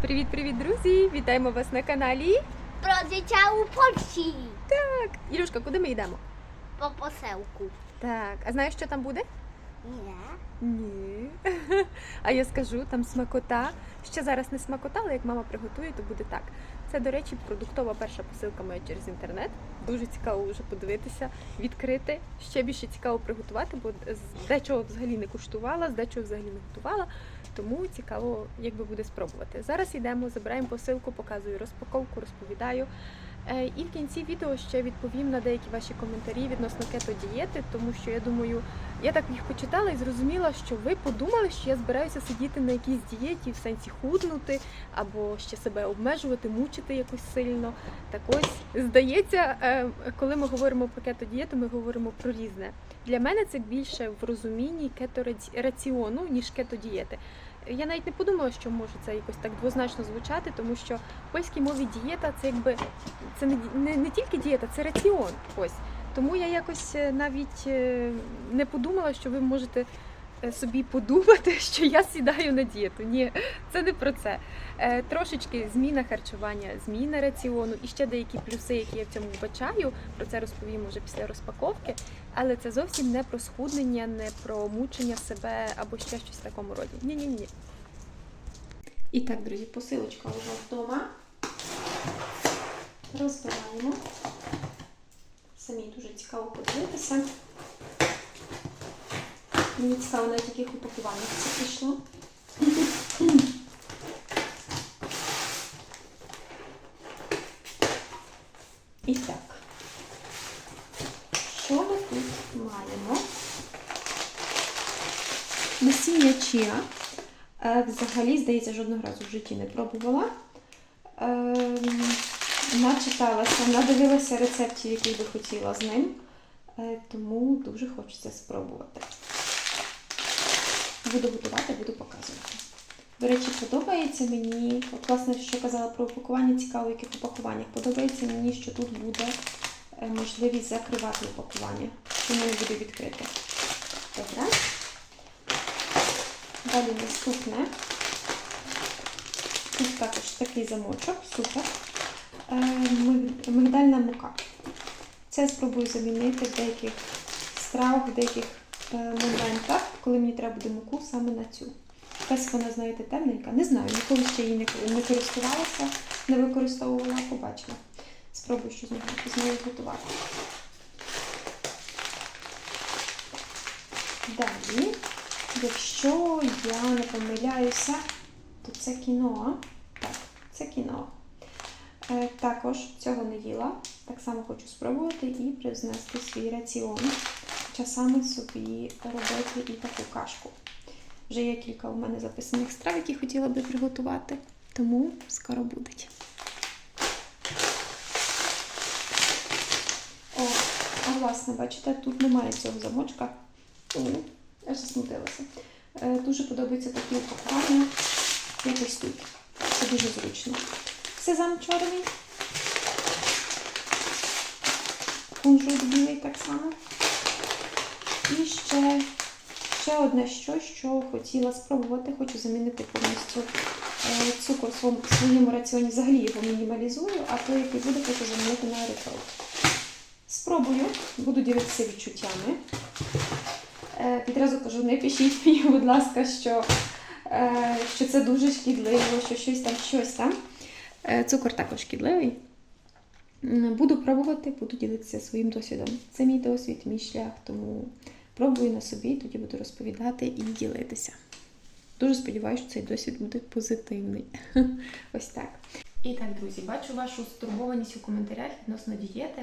Привіт-привіт, друзі! Вітаємо вас на каналі. Про життя у Польщі Так, Ілюшка, куди ми йдемо? по поселку. Так, а знаєш, що там буде? Ні. Ні. А я скажу, там смакота. Ще зараз не смакота, але як мама приготує, то буде так. Це, до речі, продуктова перша посилка моя через інтернет. Дуже цікаво вже подивитися, відкрити. Ще більше цікаво приготувати, бо з дечого взагалі не куштувала, з дечого взагалі не готувала. Тому цікаво, як би буде спробувати. Зараз йдемо, забираємо посилку, показую розпаковку, розповідаю. Е, І в кінці відео ще відповім на деякі ваші коментарі відносно кето-дієти, тому що я думаю, я так їх почитала і зрозуміла, що ви подумали, що я збираюся сидіти на якійсь дієті, в сенсі худнути або ще себе обмежувати, мучити якось сильно. Так ось здається, е, коли ми говоримо про кето-дієту, ми говоримо про різне. Для мене це більше в розумінні кето-раціону, ніж кето-дієти. Я навіть не подумала, що може це якось так двозначно звучати, тому що в польській мові дієта це якби це не, не, не тільки дієта, це раціон. Ось. Тому я якось е, навіть е, не подумала, що ви можете е, собі подумати, що я сідаю на дієту. Ні, це не про це. Трошечки зміна харчування, зміна раціону і ще деякі плюси, які я в цьому вбачаю. Про це розповім вже після розпаковки. Але це зовсім не про схуднення, не про мучення себе або ще щось в такому роді. Ні, ні, ні. І так, друзі, посилочка вже вдома. Розбираємо. Самі дуже цікаво подивитися. Мені цікаво, навіть яких упакуваннях це пішло. І так, що ми тут маємо? Насіння. Е, Взагалі, здається, жодного разу в житті не пробувала. Ем, Начиталася, надивилася рецептів, які би хотіла з ним. Е, Тому дуже хочеться спробувати. Буду готувати, буду показувати. До речі, подобається мені, от, власне, що казала про упакування, цікаво, в яких упакуваннях. Подобається мені, що тут буде е, можливість закривати упакування, тому не буде відкрите. Добре. Далі наступне. Тут також такий замочок, супер. Е, Мигдальна мука. Це спробую замінити в деяких стравах, в деяких е, моментах, коли мені треба буде муку саме на цю. Якась вона, знаєте, темненька. Не знаю, ніколи ще її не, користувалася, не використовувала, побачила. Спробую щось з нею готувати. Далі, якщо я не помиляюся, то це кіноа. Так, це кіноа. Е, також цього не їла. Так само хочу спробувати і привнести свій раціон. Часами собі робити і таку кашку. Вже є кілька у мене записаних страв, які хотіла би приготувати, тому скоро будуть. О, а власне, бачите, тут немає цього замочка. Аж засмутилася. Е, Дуже подобаються такі упакування, якось тут. Це дуже зручно. Сезам чорний. Кунжут білий так само. І ще, ще одне що, що хотіла спробувати, хочу замінити повністю е, цукор в своєму, раціоні. Взагалі його мінімалізую, а той, який буде, хочу замінити на еритол. Спробую, буду ділитися відчуттями. Е, Відразу кажу, не пишіть мені, будь ласка, що, е, що це дуже шкідливо, що щось там, щось там. Е, Цукор також шкідливий. Буду пробувати, буду ділитися своїм досвідом. Це мій досвід, мій шлях, тому пробую на собі, тоді буду розповідати і ділитися. Дуже сподіваюся, що цей досвід буде позитивний. Ось так. І так, друзі, бачу вашу стурбованість у коментарях відносно дієти.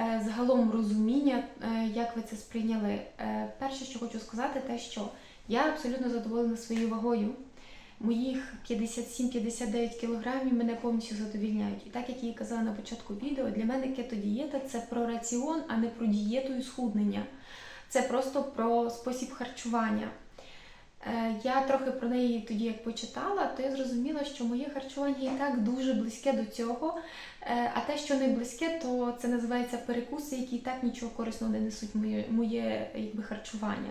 Е, Загалом розуміння, е, як ви це сприйняли. Е, Перше, що хочу сказати, те, що я абсолютно задоволена своєю вагою. Моїх 57-59 кілограмів мене повністю задовільняють. І так як я казала на початку відео, для мене кетодієта це про раціон, а не про дієту і схуднення. Це просто про спосіб харчування. Я трохи про неї тоді як почитала, то я зрозуміла, що моє харчування і так дуже близьке до цього. Е, А те, що не близьке, то це називається перекуси, які і так нічого корисного не несуть моє, моє якби, харчування.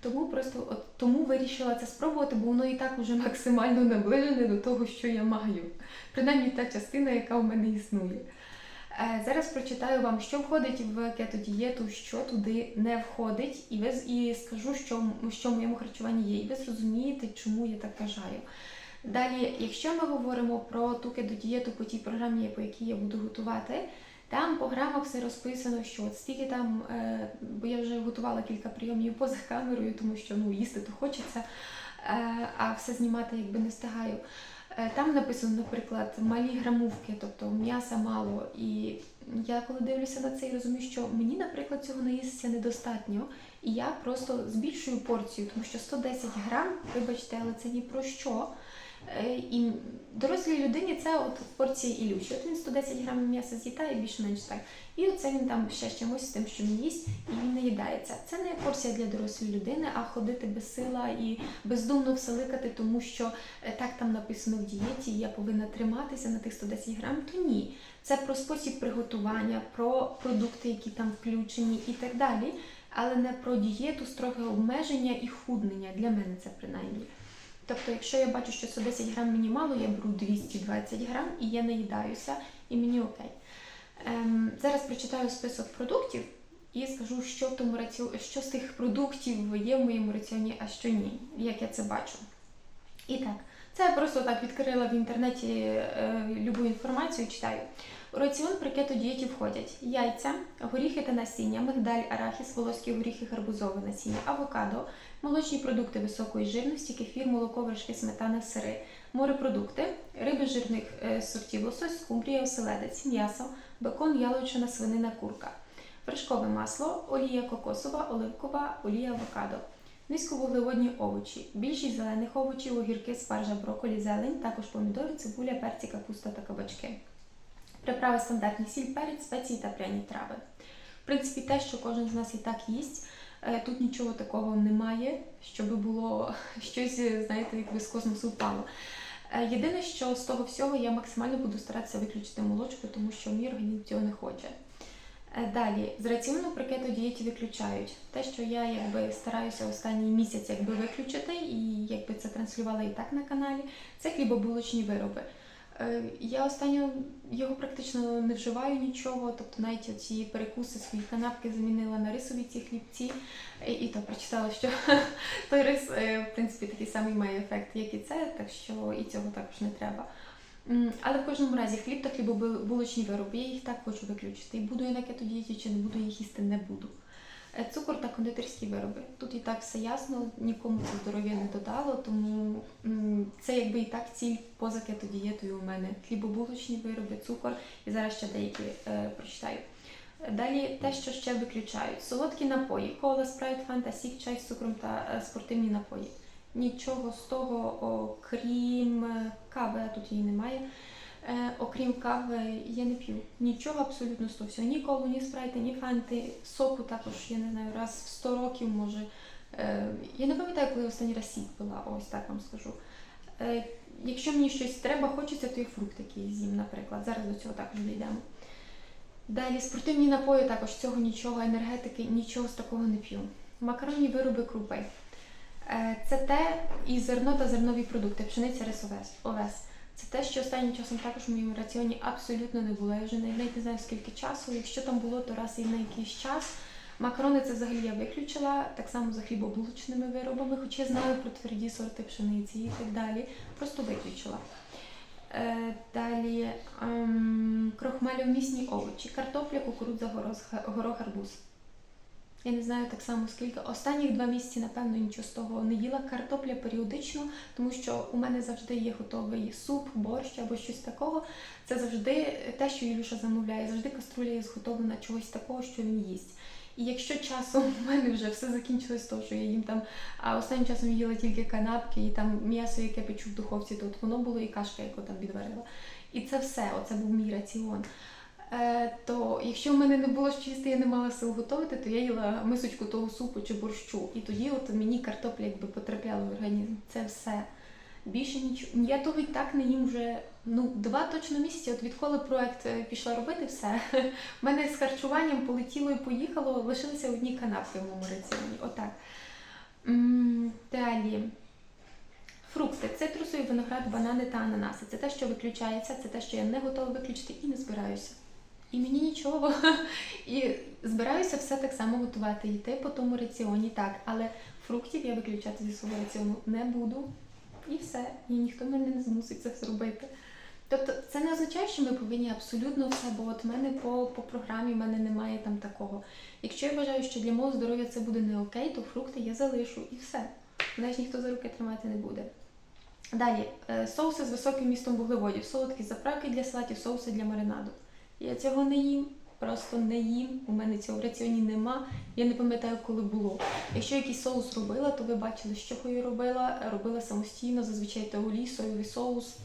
Тому просто от тому вирішила це спробувати, бо воно і так уже максимально наближене до того, що я маю. Принаймні та частина, яка в мене існує. Е, Зараз прочитаю вам, що входить в кетодієту, що туди не входить, і ви і скажу, що, що в моєму харчуванні є, і ви зрозумієте, чому я так вважаю. Далі, якщо ми говоримо про ту кетодієту по тій програмі, по якій я буду готувати, там по грамах все розписано, що от стільки там, е, бо я вже готувала кілька прийомів поза камерою, тому що ну, їсти то хочеться, е, а все знімати якби не встигаю. Е, Там написано, наприклад, малі грамовки, тобто м'яса мало. І я коли дивлюся на це і розумію, що мені, наприклад, цього наїстися недостатньо. І я просто збільшую порцію, тому що 110 грам, вибачте, але це ні про що. Е, І дорослій людині це от порція ілючі. От він 110 грамів м'яса з'їдає більш-менш так. І оце він там ще з чимось з тим, що він їсть, і він наїдається. Це не порція для дорослої людини, а ходити без сила і бездумно все ликати, тому що е, так там написано в дієті, я повинна триматися на тих 110 грам, то ні. Це про спосіб приготування, про продукти, які там включені і так далі, але не про дієту, строге обмеження і худнення. Для мене це принаймні. Тобто, якщо я бачу, що 110 грам мені мало, я беру 220 грам і я наїдаюся, і мені окей. Ем, зараз прочитаю список продуктів і скажу, що, в тому раці... що з тих продуктів є в моєму раціоні, а що ні, як я це бачу. І так, це я просто так відкрила в інтернеті е, любу інформацію, читаю. У раціон при кетодієті входять яйця, горіхи та насіння, мигдаль, арахіс, волоські горіхи, гарбузове насіння, авокадо, молочні продукти високої жирності, кефір, молоко, вершки, сметана, сири, морепродукти, риби жирних е, сортів, лосось, скумбрія, оселедець, м'ясо, бекон, яловичина, свинина, курка, вершкове масло, олія кокосова, оливкова, олія авокадо. Низьковуглеводні овочі, більшість зелених овочів, огірки, спаржа, брокколі, зелень, також помідори, цибуля, перці, капуста та кабачки. Приправи стандартні сіль, перець, спеції та пряні трави. В принципі, те, що кожен з нас і так їсть, е, тут нічого такого немає, щоб було щось, е, знаєте, якби з космосу впало. Е, Єдине, що з того всього я максимально буду старатися виключити молочку, тому що мій організм цього не хоче. Е, Далі, з раціону при кетодієті виключають те, що я якби стараюся останній місяць якби виключити, і якби це транслювала і так на каналі, це хлібобулочні вироби. Е, Я останньо його практично не вживаю нічого, тобто навіть ці перекуси свої канапки замінила на рисові ці хлібці, і, і то прочитала, що той рис, е, в принципі, такий самий має ефект, як і це, так що і цього також не треба. Але в кожному разі хліб та хлібобулочні вироби, я їх так хочу виключити. І буду я на кетодієті чи не буду їх їсти, не буду. Е, Цукор та кондитерські вироби. Тут і так все ясно, нікому це здоров'я не додало, тому це якби і так ціль поза кетодієтою у мене. Хлібобулочні вироби, цукор і зараз ще деякі е, прочитаю. Далі те, що ще виключають: солодкі напої, кола, спрайт, фанта, сік, чай з цукром та е, спортивні напої. Нічого з того, окрім кави, тут її немає. Е, окрім кави, я не п'ю. Нічого абсолютно з того всього. Ні колу, ні спрайти, ні фанти. Соку також, я не знаю, раз в 100 років може. Е, я не пам'ятаю, коли останній раз сік пила, ось так вам скажу. Е, якщо мені щось треба, хочеться, то я фрукт якийсь з'їм, наприклад. Зараз до цього також дійдемо. Далі спортивні напої також цього нічого, енергетики, нічого з такого не п'ю. Макаронні вироби крупи. Е, Це те і зерно та зернові продукти, пшениця, рис, овес. Це те, що останнім часом також в моєму раціоні абсолютно не було. Я вже навіть не знаю скільки часу. Якщо там було, то раз і на якийсь час. Макарони це взагалі я виключила, так само за хлібобулочними виробами, хоча я знаю про тверді сорти пшениці і так далі. Просто виключила. Е, Далі ем, крохмалеумісні овочі, картопля, кукурудза, горох, горох, арбуз. Я не знаю так само скільки. Останніх два місяці, напевно, нічого з того не їла. Картопля періодично, тому що у мене завжди є готовий суп, борщ або щось такого. Це завжди те, що Ілюша замовляє. Завжди каструля є зготовлена чогось такого, що він їсть. І якщо часом у мене вже все закінчилось, то що я їм там, а останнім часом їла тільки канапки і там м'ясо, яке печу в духовці, то от воно було і кашка, яку там відварила. І це все, оце був мій раціон. Е, то якщо в мене не було що я не мала сил готувати, то я їла мисочку того супу чи борщу. І тоді от мені картопля якби потрапляла в організм. Це все. Більше нічого. Я того і так не їм вже ну, два точно місяці. От відколи проект е, пішла робити, все. У мене з харчуванням полетіло і поїхало, лишилися одні канапки в моєму раціоні. Отак. Далі. Фрукти, цитрусовий виноград, банани та ананаси. Це те, що виключається, це те, що я не готова виключити і не збираюся. І мені нічого. І збираюся все так само готувати, йти по тому раціоні, так, але фруктів я виключати зі свого раціону не буду. І все. І ніхто мене не змусить це зробити. Тобто це не означає, що ми повинні абсолютно все, бо от в мене по, по програмі в мене немає там такого. Якщо я вважаю, що для мого здоров'я це буде не окей, то фрукти я залишу і все. Мене ж ніхто за руки тримати не буде. Далі, е, соуси з високим містом вуглеводів, солодкі заправки для салатів, соуси для маринаду. Я цього не їм, просто не їм. У мене цього в раціоні нема. Я не пам'ятаю, коли було. Якщо якийсь соус робила, то ви бачили, чого я робила. Робила самостійно, зазвичай теолій, соєвий соус.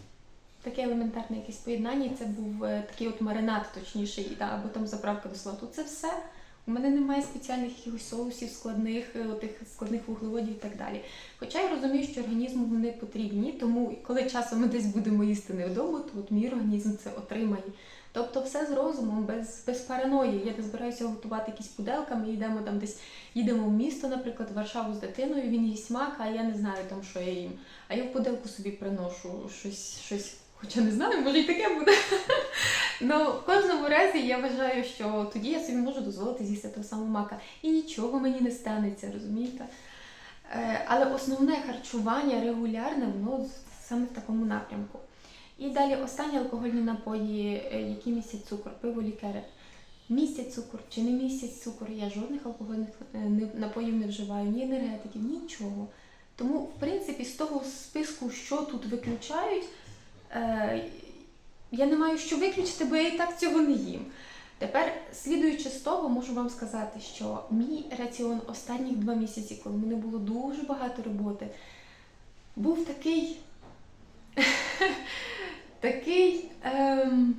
Таке елементарне якесь поєднання. Це був е, такий от маринад, точніше, і, да, або там заправка до салату. Це все. У мене немає спеціальних якихось соусів, складних, е, тих складних вуглеводів і так далі. Хоча я розумію, що організму вони потрібні, тому коли часом ми десь будемо їсти не вдома, то от мій організм це отримає. Тобто все з розумом, без, без параної. Я не збираюся готувати якісь пуделками, йдемо там десь, їдемо в місто, наприклад, в Варшаву з дитиною, він їсть мак, а я не знаю там, що я їм. А я в пуделку собі приношу щось, щось, хоча не знаю, може і таке буде. Ну, в кожному разі я вважаю, що тоді я собі можу дозволити з'їсти того самого мака. І нічого мені не станеться, розумієте? Е, Але основне харчування регулярне, воно саме в такому напрямку. І далі останні алкогольні напої, е, які містять цукор, пиво, лікери. Містять цукор чи не містять цукор, я жодних алкогольних е, напоїв не вживаю, ні енергетиків, нічого. Тому, в принципі, з того списку, що тут виключають, е, я не маю що виключити, бо я і так цього не їм. Тепер, слідуючи з того, можу вам сказати, що мій раціон останніх два місяці, коли мене було дуже багато роботи, був такий. такий ем,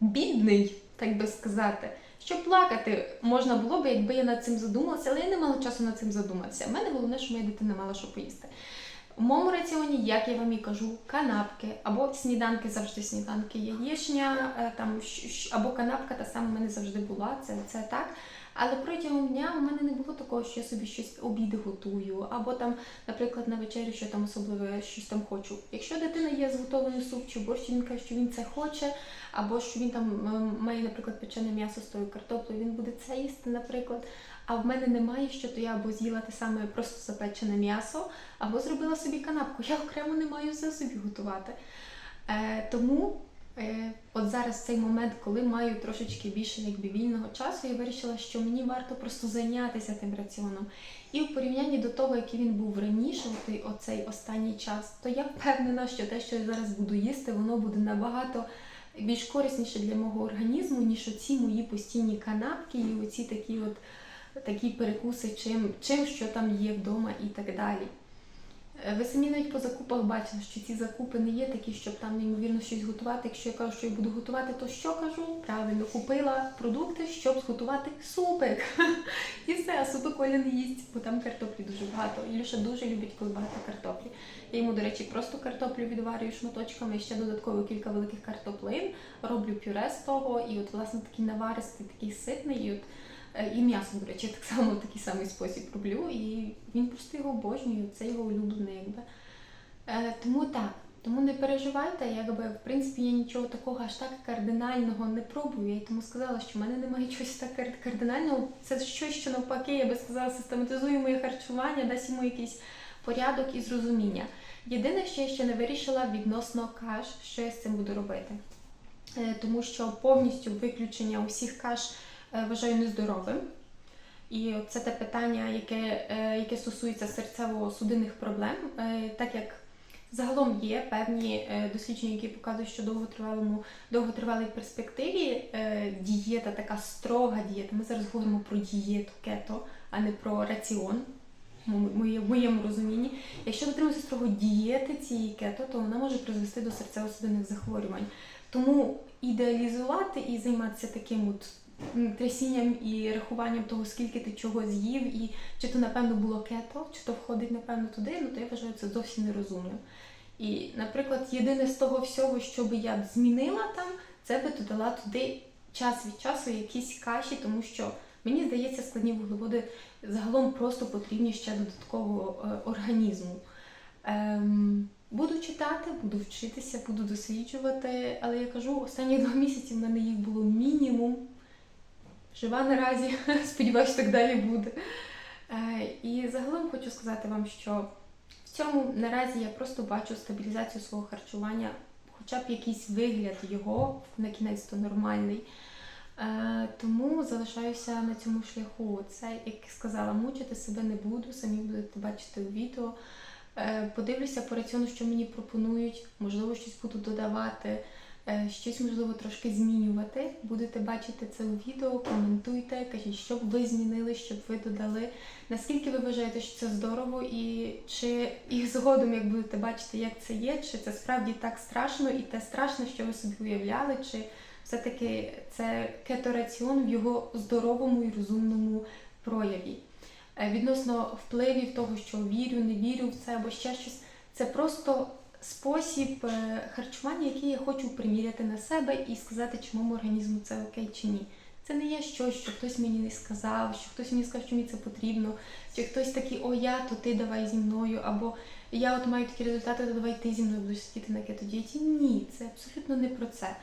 бідний, так би сказати. Що плакати можна було б, якби я над цим задумалася, але я не мала часу над цим задуматися. У мене головне, що моя дитина мала що поїсти. У моєму раціоні, як я вам і кажу, канапки або сніданки завжди сніданки, яєчня, е, там або канапка та сама в мене завжди була. Це, це так. Але протягом дня у мене не було такого, що я собі щось обіди готую, або там, наприклад, на вечерю, що там особливе щось там хочу. Якщо дитина є зготований суп чи борщ, він каже, що він це хоче, або що він там має, наприклад, печене м'ясо з тою картоплею, він буде це їсти, наприклад. А в мене немає, що то я або з'їла те саме просто запечене м'ясо, або зробила собі канапку. Я окремо не маю все собі готувати. Е, тому от зараз цей момент, коли маю трошечки більше якби вільного часу, я вирішила, що мені варто просто зайнятися тим раціоном. І в порівнянні до того, який він був раніше, оцей останній час, то я впевнена, що те, що я зараз буду їсти, воно буде набагато більш корисніше для мого організму, ніж оці мої постійні канапки і оці такі от такі перекуси, чим, чим що там є вдома і так далі. Е, Ви самі навіть по закупах бачили, що ці закупи не є такі, щоб там неймовірно щось готувати. Якщо я кажу, що я буду готувати, то що кажу? Правильно, купила продукти, щоб зготувати супик. І все, а супик Оля не їсть, бо там картоплі дуже багато. Ілюша дуже любить, коли багато картоплі. Я йому, до речі, просто картоплю відварюю шматочками, ще додатково кілька великих картоплин, роблю пюре з того, і от, власне, такий наваристий, такий ситний. І от І м'ясо, до речі, так само в такий самий спосіб роблю. І він просто його обожнює, це його улюблене, якби. Е, тому так. Тому не переживайте, якби в принципі я нічого такого аж так кардинального не пробую. Я й тому сказала, що в мене немає чогось так кардинального. Це щось, що навпаки, я би сказала, систематизує моє харчування, дасть йому якийсь порядок і зрозуміння. Єдине, що я ще не вирішила відносно каш, що я з цим буду робити. Е, Тому що повністю виключення усіх каш е, вважаю нездоровим. І це те питання, яке, е, яке стосується серцево-судинних проблем, Е, так як загалом є певні е, дослідження, які показують, що довготривалому довготривалій перспективі е, дієта, така строга дієта. Ми зараз говоримо про дієту кето, а не про раціон. в моєму розумінні. Якщо дотримуватися строго дієти цієї кето, то вона може призвести до серцево-судинних захворювань. Тому ідеалізувати і займатися таким от трясінням і рахуванням того, скільки ти чого з'їв, і чи то напевно було кето, чи то входить напевно туди, ну то я вважаю це зовсім нерозумним. І, наприклад, єдине з того всього, що би я змінила там, це би додала туди час від часу якісь каші, тому що мені здається, складні вуглеводи загалом просто потрібні ще додатково е, організму. Ем, буду читати, буду вчитися, буду досліджувати, але я кажу, останні два місяці в мене їх було мінімум. Жива наразі, сподіваюся, так далі буде. Е, і загалом хочу сказати вам, що в цьому наразі я просто бачу стабілізацію свого харчування, хоча б якийсь вигляд його на кінець то нормальний. Е, тому залишаюся на цьому шляху. Це, як сказала, мучити себе не буду, самі будете бачити у відео. Е, подивлюся по раціону, що мені пропонують, можливо, щось буду додавати, щось можливо трошки змінювати. Будете бачити це у відео, коментуйте, кажіть, що б ви змінили, щоб ви додали. Наскільки ви вважаєте, що це здорово, і чи і згодом, як будете бачити, як це є, чи це справді так страшно і те страшно, що ви собі уявляли, чи все-таки це кетораціон в його здоровому і розумному прояві. Е, Відносно впливів того, що вірю, не вірю в це або ще щось, це просто спосіб е, харчування, який я хочу приміряти на себе і сказати, чи моєму організму це окей чи ні. Це не є щось, що хтось мені не сказав, що хтось мені сказав, що мені це потрібно, чи хтось такий, о, я, то ти давай зі мною, або я от маю такі результати, то давай ти зі мною будеш сидіти на кетодієті. Ні, це абсолютно не про це.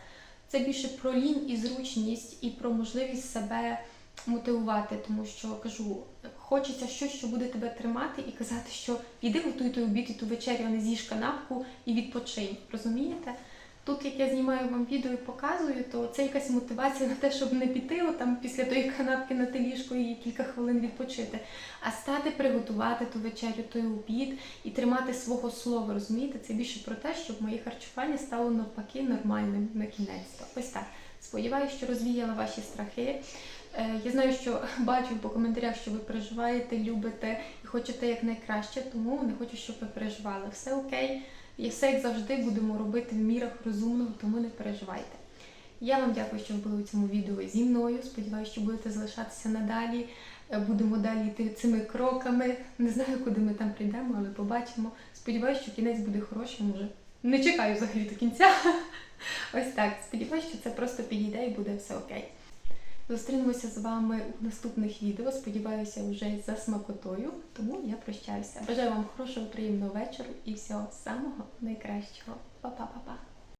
Це більше про лінь і зручність, і про можливість себе мотивувати, тому що кажу, хочеться щось, що буде тебе тримати, і казати, що іди готуй той обід і ту вечерю, а не з'їж канапку і відпочинь. Розумієте? Тут, як я знімаю вам відео і показую, то це якась мотивація на те, щоб не піти там після тої канапки на те ліжко і кілька хвилин відпочити, а стати приготувати ту вечерю, той обід і тримати свого слова. Розумієте? Це більше про те, щоб моє харчування стало навпаки нормальним на кінець. Ось так. Сподіваюся, що розвіяла ваші страхи. Е, Я знаю, що бачу по коментарях, що ви переживаєте, любите і хочете якнайкраще, тому не хочу, щоб ви переживали. Все окей, і все як завжди будемо робити в мірах розумного, тому не переживайте. Я вам дякую, що ви були у цьому відео зі мною. Сподіваюся, що будете залишатися надалі. Е, Будемо далі йти цими кроками. Не знаю, куди ми там прийдемо, але побачимо. Сподіваюся, що кінець буде хорошим уже. Не чекаю взагалі до кінця. Ось так. Сподіваюся, що це просто підійде і буде все окей. Зустрінемося з вами у наступних відео. Сподіваюся, вже за смакотою. Тому я прощаюся. Бажаю вам хорошого, приємного вечора і всього самого найкращого. Па-па-па-па!